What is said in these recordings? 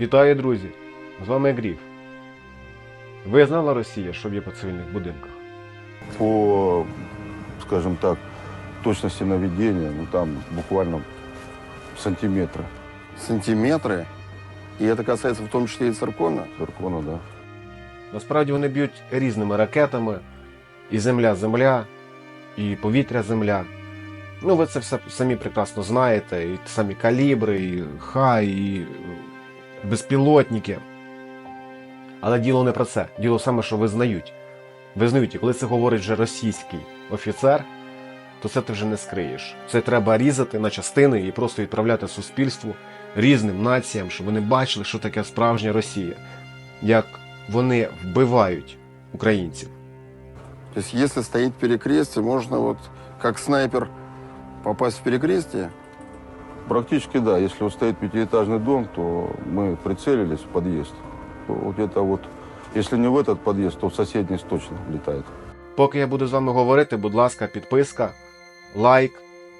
Вітаю, друзі! З вами Гріф. Ви знала Росія, що є по цивільних будинках? По, скажем так, точности наведения, ну там буквально сантиметра. сантиметры. И это касается в том числе и циркона. Циркона, да. Насправді вони б'ють різними ракетами, і земля-земля, і повітря-земля. Ну, ви це все самі прекрасно знаєте, і самі калібри, і хай, і безпілотники. Але діло не про це. Діло саме, що визнають. Визнають, і коли це говорить вже російський офіцер, то це ти вже не скриєш. Це треба різати на частини і просто відправляти суспільству різним націям, щоб вони бачили, що таке справжня Росія, як вони вбивають українців. То есть если стоит перекрестие, можно вот как снайпер попасть в перекрестие. Практически да. Если вот стоит пятиэтажный дом, то мы прицелились в подъезд. То Вот где-то вот, если не в этот подъезд, то в соседний точно летает. Поки я буду з вами говорити, будь ласка, підписка, лайк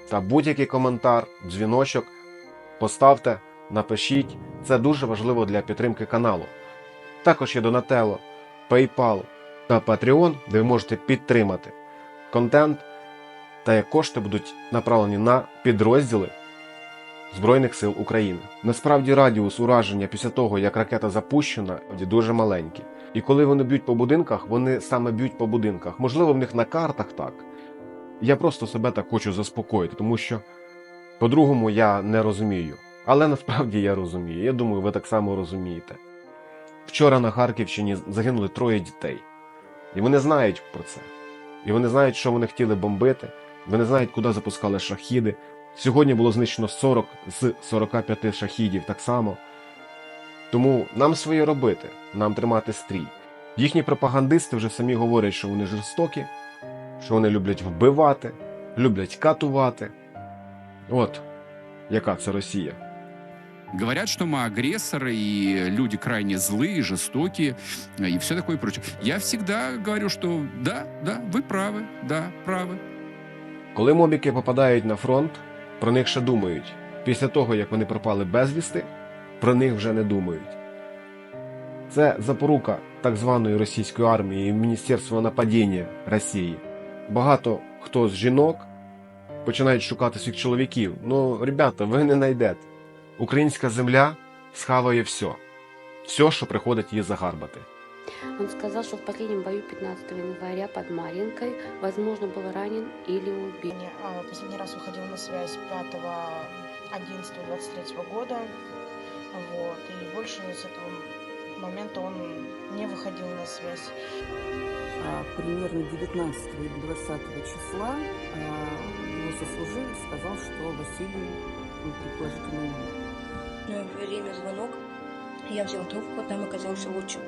та будь-який коментар, дзвіночок поставте, напишіть. Це дуже важливо для підтримки каналу. Також є Donatello, PayPal та Patreon, де ви можете підтримати контент, та як кошти будуть направлені на підрозділи Збройних сил України. Насправді радіус ураження після того, як ракета запущена, дуже маленький. І коли вони б'ють по будинках, вони саме б'ють по будинках. Можливо, в них на картах так. Я просто себе так хочу заспокоїти, тому що по-другому я не розумію. Але насправді я розумію. Я думаю, ви так само розумієте. Вчора на Харківщині загинули троє дітей. І вони знають про це. І вони знають, що вони хотіли бомбити. Вони знають, куди запускали шахіди. Сьогодні було знищено 40 з 45 шахідів так само. Тому нам своє робити, нам тримати стрій. Їхні пропагандисти вже самі говорять, що вони жорстокі, що вони люблять вбивати, люблять катувати. От яка це Росія. Говорят, что мы агрессоры и люди крайне злые, жестокие э, и все такое прочее. Я всегда говорю, что да, да, вы правы, да, правы. Коли мобіки попадають на фронт, про них ще думають. Після того, як вони пропали безвісти, про них вже не думають. Це запорука так званої російської армії і Міністерства нападіння Росії. Багато хто з жінок починають шукати своїх чоловіків. Ну, ребята, ви не знайдете. Українська земля схаває все. Все, що приходить її загарбати. Он сказал, что в последнем бою 15 января под Маринкой, возможно, был ранен или убит. А, Последний раз выходил на связь 5 11 23 года. Вот. И больше с этого момента он не выходил на связь. А, примерно 19 или 20 числа а, его сослуживец сказал, что Василий ну, предположительно умер. Ввели на звонок. Я взял трубку, там оказался отчим.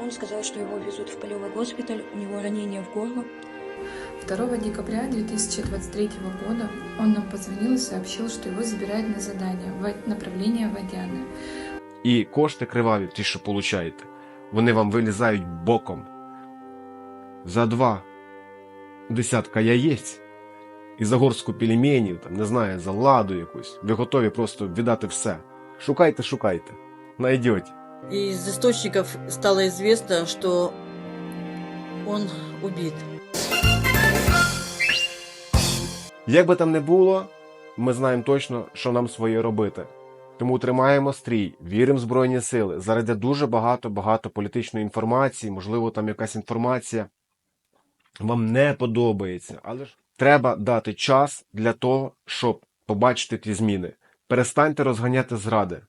Он сказал, что его везут в полевой госпиталь, у него ранение в горло. 2 декабря 2023 года он нам позвонил и сообщил, что его забирают на задание в направление Водяное. І кошти криваві, ті, що получаєте, вони вам вилізають боком. За два десятка яєць і за горстку пельменів, там, не знаю, за ладу якусь. Ви готові просто віддати все. Шукайте, шукайте. Найдете. Из источников стало известно, что он убит. Як би там не було, ми знаємо точно, що нам своє робити. Тому тримаємо стрій, віримо в Збройні Сили. Зараз йде дуже багато-багато політичної інформації, можливо, там якась інформація вам не подобається, але ж треба дати час для того, щоб побачити ті зміни. Перестаньте розганяти зради.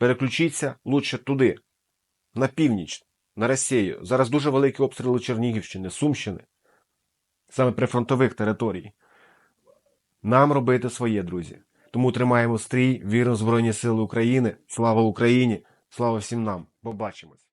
Переключіться лучше туди, на північ, на Росію. Зараз дуже великі обстріли Чернігівщини, Сумщини, саме прифронтових територій. Нам робити своє, друзі. Тому тримаємо стрій, віримо Збройні Сили України. Слава Україні! Слава всім нам! Побачимось!